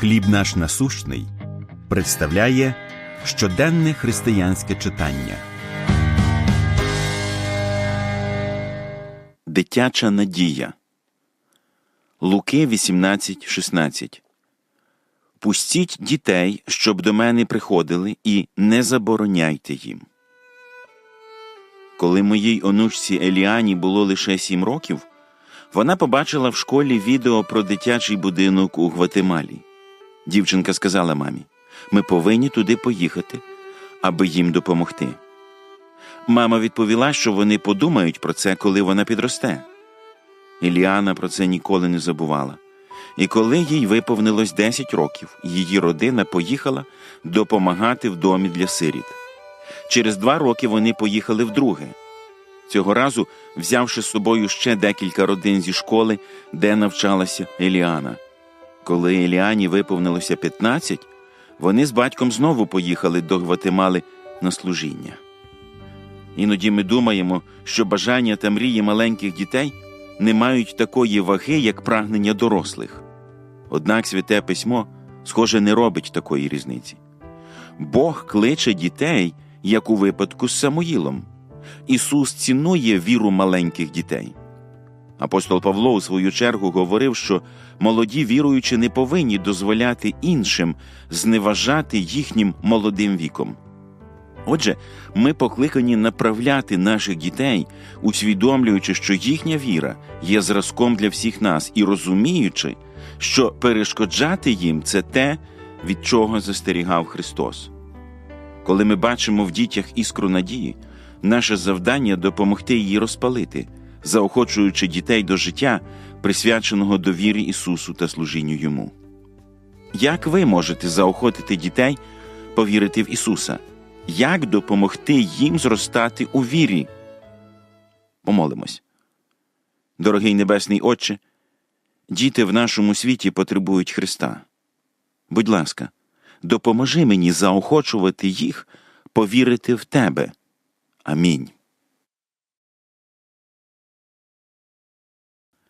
Хліб наш насущний представляє щоденне християнське читання. Дитяча надія. Луки 18.16 Пустіть дітей, щоб до мене приходили, і не забороняйте їм. Коли моїй онучці Еліані було лише сім років, вона побачила в школі відео про дитячий будинок у Гватемалі. Дівчинка сказала мамі: ми повинні туди поїхати, аби їм допомогти. Мама відповіла, що вони подумають про це, коли вона підросте. Іліана про це ніколи не забувала. І коли їй виповнилось 10 років, її родина поїхала допомагати в домі для сиріт. Через два роки вони поїхали вдруге. Цього разу взявши з собою ще декілька родин зі школи, де навчалася Еліана. Коли Еліані виповнилося 15, вони з батьком знову поїхали до Гватемали на служіння. Іноді ми думаємо, що бажання та мрії маленьких дітей не мають такої ваги, як прагнення дорослих. Однак святе письмо, схоже, не робить такої різниці. Бог кличе дітей, як у випадку з Самуїлом. Ісус цінує віру маленьких дітей. Апостол Павло, у свою чергу, говорив, що молоді віруючі не повинні дозволяти іншим зневажати їхнім молодим віком. Отже, ми покликані направляти наших дітей, усвідомлюючи, що їхня віра є зразком для всіх нас, і розуміючи, що перешкоджати їм це те, від чого застерігав Христос. Коли ми бачимо в дітях іскру надії, наше завдання допомогти її розпалити, заохочуючи дітей до життя, присвяченого довірі Ісусу та служінню Йому. Як ви можете заохотити дітей повірити в Ісуса? Як допомогти їм зростати у вірі? Помолимось. Дорогий Небесний Отче, діти в нашому світі потребують Христа. Будь ласка, допоможи мені заохочувати їх повірити в Тебе. Амінь.